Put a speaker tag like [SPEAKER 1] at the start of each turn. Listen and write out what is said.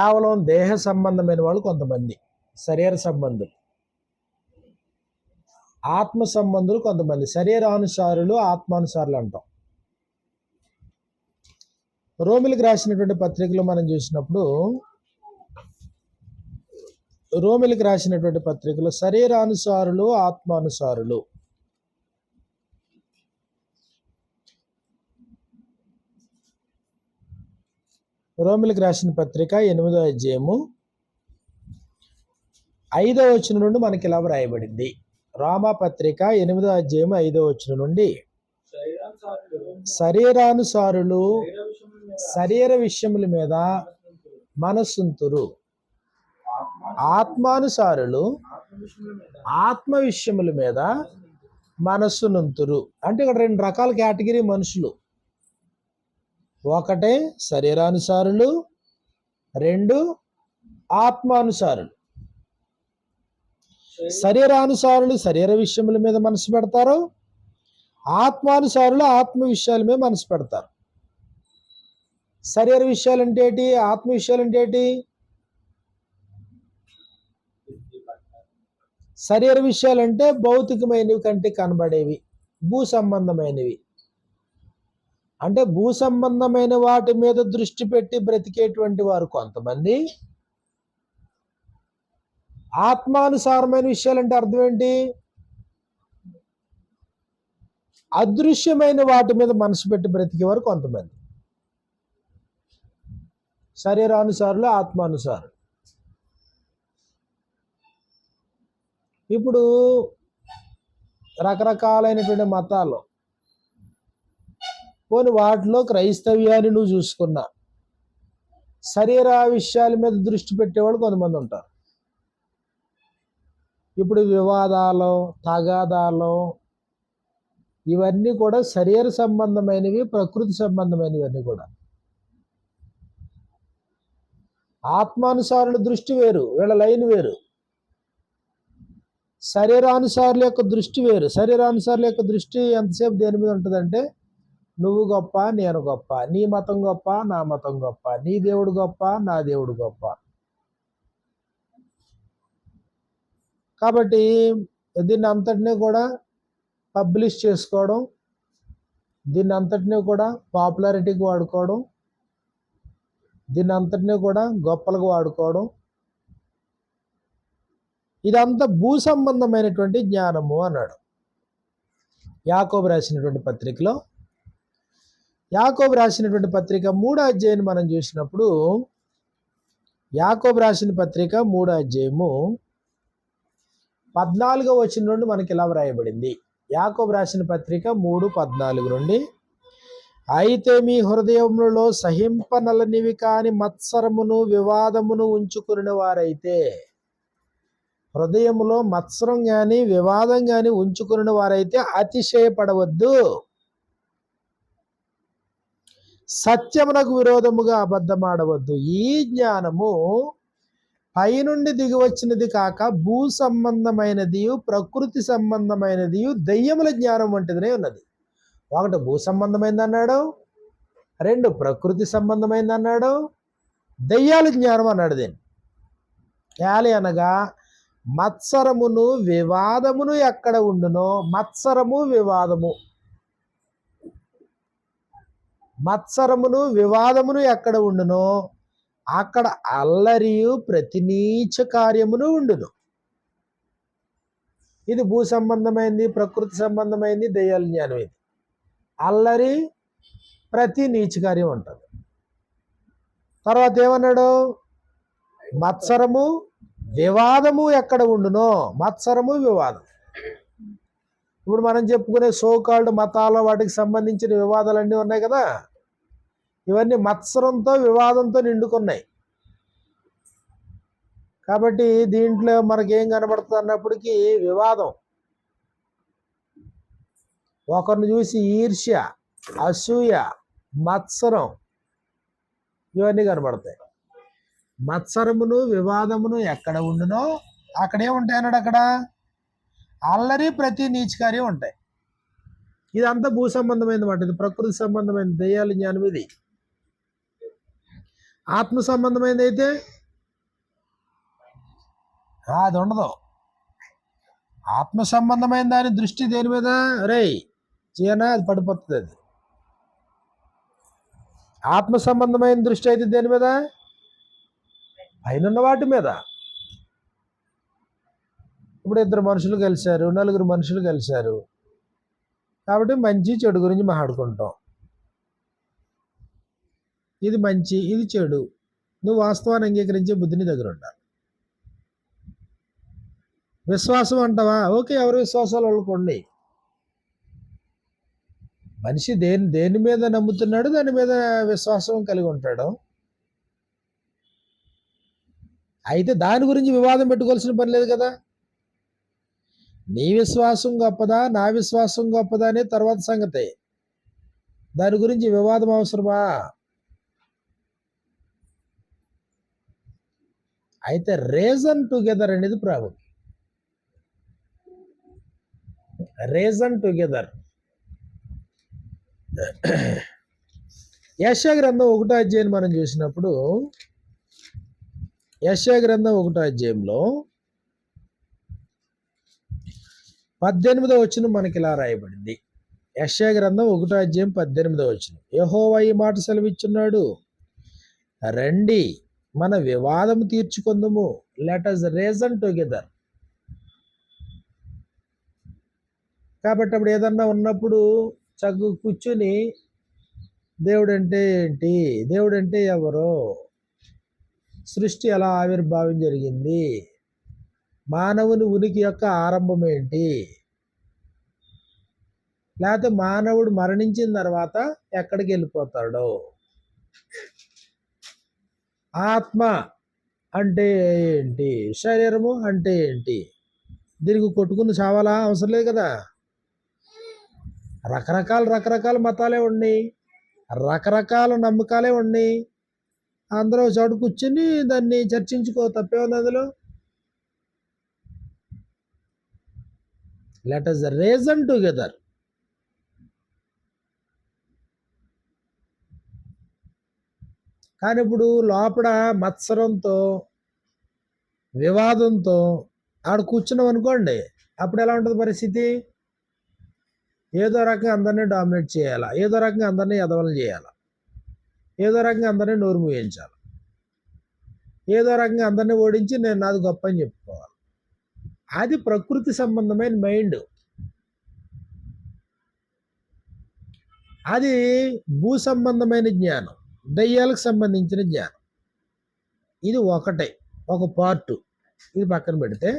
[SPEAKER 1] కేవలం దేహ సంబంధమైన వాళ్ళు కొంతమంది శరీర సంబంధులు. ఆత్మ సంబంధులు కొంతమంది శరీరానుసారులు ఆత్మానుసారులు అంటాం. రోమిలకు రాసినటువంటి పత్రికలు మనం చూసినప్పుడు రోమిలకు రాసినటువంటి పత్రికలు శరీరానుసారులు ఆత్మానుసారులు. రోమిలకు రాసిన పత్రిక ఎనిమిదో అధ్యాయము ఐదో వచనం నుండి మనకి ఇలా వ్రాయబడింది. రోమా పత్రిక ఎనిమిదో అధ్యాయం ఐదో వచ్చిన నుండి శరీరానుసారులు శరీర విషయముల మీద మనస్సుంతురు. ఆత్మానుసారులు ఆత్మ విషయముల మీద మనస్సునుంతురు. అంటే ఇక్కడ రెండు రకాల కేటగిరీ మనుషులు. ఒకటే శరీరానుసారులు రెండు ఆత్మానుసారులు. శరీరానుసారులు శరీర విషయముల మీద మనసు పెడతారు ఆత్మానుసారులు ఆత్మ విషయాల మీద మనసు పెడతారు. శరీర విషయాలు అంటే ఏంటి? ఆత్మ విషయాలు అంటే ఏంటి? శరీర విషయాలు అంటే భౌతికమైనవి కంటే కనబడేవి భూ సంబంధమైనవి. అంటే భూ సంబంధమైన వాటి మీద దృష్టి పెట్టి బ్రతికేటువంటి వారు కొంతమంది. ఆత్మానుసారమైన విషయాలు అంటే అర్థం ఏంటి? అదృశ్యమైన వాటి మీద మనసు పెట్టి బ్రతికేవారు కొంతమంది. శరీరానుసారులు ఆత్మానుసారులు. ఇప్పుడు రకరకాలైనటువంటి మతాలు పోని వాటిలో క్రైస్తవ్యాన్ని నువ్వు చూసుకున్నా. శరీర విషయాల మీద దృష్టి పెట్టేవాళ్ళు కొంతమంది ఉంటారు. ఇప్పుడు వివాదాలు తగాదాలు ఇవన్నీ కూడా శరీర సంబంధమైనవి ప్రకృతి సంబంధమైనవి అన్నీ కూడా. ఆత్మానుసారుల దృష్టి వేరు వీళ్ళ లైన్ వేరు. శరీరానుసారుల యొక్క దృష్టి వేరు. శరీరానుసారుల యొక్క దృష్టి ఎంతసేపు దేని మీద ఉంటుందంటే నువ్వు గొప్ప నేను గొప్ప. నీ మతం గొప్ప నా మతం గొప్ప. నీ దేవుడు గొప్ప నా దేవుడు గొప్ప. కాబట్టి దీన్ని అంతటినీ కూడా పబ్లిష్ చేసుకోవడం దీన్ని అంతటినీ కూడా పాపులారిటీకి వాడుకోవడం దీన్ని అంతటినీ కూడా గొప్పలకు వాడుకోవడం ఇదంతా భూ సంబంధమైనటువంటి జ్ఞానము అన్నాడు. యాకోబు రాసినటువంటి పత్రికలో యాకోబు రాసినటువంటి పత్రిక మూడో అధ్యాయం మనం చూసినప్పుడు యాకోబు రాసిన పత్రిక మూడో అధ్యాయము పద్నాలుగో వచ్చిన నుండి మనకి ఇలా వ్రాయబడింది. యాకోబు రాసిన పత్రిక మూడు పద్నాలుగు నుండి అయితే మీ హృదయములలో సహింపనలనివి కాని మత్సరమును వివాదమును ఉంచుకుని వారైతే హృదయములో మత్సరం కానీ వివాదం కానీ ఉంచుకుని వారైతే అతిశయపడవద్దు. సత్యమునకు విరోధముగా అబద్ధమాడవద్దు. ఈ జ్ఞానము పైనుండి దిగి వచ్చినది కాక భూ సంబంధమైనది ప్రకృతి సంబంధమైనది దెయ్యముల జ్ఞానం వంటిదినే ఉన్నది. ఒకటి భూ సంబంధమైంది అన్నాడు రెండు ప్రకృతి సంబంధమైంది అన్నాడు దెయ్యాల జ్ఞానం అన్నాడు దీన్ని. యాలి అనగా మత్సరమును వివాదమును ఎక్కడ ఉండునో మత్సరము వివాదము. మత్సరమును వివాదమును ఎక్కడ ఉండునో? అక్కడ అల్లరియు ప్రతినీచ కార్యమును ఉండును. ఇది భూ సంబంధమైంది ప్రకృతి సంబంధమైంది దయ్యాల జ్ఞానం ఇది అల్లరి ప్రతి నీచ కార్యం ఉంటుంది తర్వాత ఏమన్నాడు? మత్సరము వివాదము ఎక్కడ ఉండునో? మత్సరము వివాదం ఇప్పుడు మనం చెప్పుకునే సోకాల్డ్ మతాల వాటికి సంబంధించిన వివాదాలన్నీ ఉన్నాయి కదా? ఇవన్నీ మత్సరంతో వివాదంతో నిండుకున్నాయి. కాబట్టి దీంట్లో మనకేం కనబడుతుంది అన్నప్పటికీ వివాదం. ఒకరిని చూసి ఈర్ష్య అసూయ మత్సరం ఇవన్నీ కనబడతాయి. మత్సరమును వివాదమును ఎక్కడ ఉండునో అక్కడే ఉంటాయి అన్నాడు అక్కడ. అల్లరి ప్రతి నీచకార్యం ఉంటాయి. ఇదంతా భూ సంబంధమైనది మాట. ఇది ప్రకృతి సంబంధమైన దయ్యాల జ్ఞానం ఇది. ఆత్మ సంబంధమైనది అయితే? అది ఉండదు. ఆత్మ సంబంధమైన దాని దృష్టి దేని మీద? రే చేయనా అది పడిపోతుంది అది. ఆత్మ సంబంధమైన దృష్టి అయితే దేని మీద? పైన వాటి మీద. ఇప్పుడు ఇద్దరు మనుషులు కలిశారు నలుగురు మనుషులు కలిశారు. కాబట్టి మంచి చెడు గురించి మాట్లాడుకుంటాం ఇది మంచి ఇది చెడు. నువ్వు వాస్తవాన్ని అంగీకరించే బుద్ధిని దగ్గర ఉండాలి. విశ్వాసం అంటావా? ఓకే ఎవరి విశ్వాసాలు వాళ్ళకోండి మనిషి దేని దేని మీద నమ్ముతున్నాడు దాని మీద విశ్వాసం కలిగి ఉంటాడు. అయితే దాని గురించి వివాదం పెట్టుకోవాల్సిన పని లేదు కదా. నీ విశ్వాసం గొప్పదా? నా విశ్వాసం గొప్పదా అనే తర్వాత సంగతి. దాని గురించి వివాదం అవసరమా? అయితే రేజన్ టుగెదర్ అనేది ప్రాబ్లం. Reason together. యశ గ్రంథం ఒకటో అధ్యాయం మనం చూసినప్పుడు యశ గ్రంథం ఒకటో అధ్యాయంలో పద్దెనిమిదో వచ్చిన మనకి ఇలా రాయబడింది. యశ గ్రంథం ఒకటో అధ్యాయం పద్దెనిమిదో వచ్చిన యహోవా ఈ మాట సెలవిచ్చున్నాడు. రండి మన వివాదం తీర్చుకుందము. లెట్ అస్ రీజన్ టుగెదర్ కాబట్టి అప్పుడు ఏదన్నా ఉన్నప్పుడు చగ్గు కూర్చుని దేవుడు అంటే ఏంటి? దేవుడు అంటే సృష్టి ఎలా ఆవిర్భావం జరిగింది? మానవుని ఉనికి యొక్క ఆరంభం ఏంటి? లేకపోతే మానవుడు మరణించిన తర్వాత ఎక్కడికి వెళ్ళిపోతాడు? ఆత్మ అంటే ఏంటి? శరీరము అంటే ఏంటి? దీనికి కొట్టుకుని చావాలా? అవసరం లేదు కదా. రకరకాల రకరకాల మతాలే ఉన్నాయి రకరకాల నమ్మకాలే ఉన్నాయి అందరూ చోటు కూర్చుని దాన్ని చర్చించుకో తప్పే ఉంది అందులో? లెట్ అస్ రీజన్ టుగెదర్ కానీ ఇప్పుడు లోపల మత్సరంతో వివాదంతో ఆడ కూర్చున్నాం అనుకోండి అప్పుడు ఎలా ఉంటుంది పరిస్థితి? ఏదో రకంగా అందరినీ డామినేట్ చేయాలా? ఏదో రకంగా అందరినీ ఎదవలు చేయాలా? ఏదో రకంగా అందరినీ నోరు మూయించాలి? ఏదో రకంగా అందరినీ ఓడించి నేను నాది గొప్ప అని చెప్పుకోవాలి? అది ప్రకృతి సంబంధమైన మైండ్ అది భూ సంబంధమైన జ్ఞానం దయ్యాలకు సంబంధించిన జ్ఞానం. ఇది ఒకటే ఒక పార్టు ఇది పక్కన పెడితే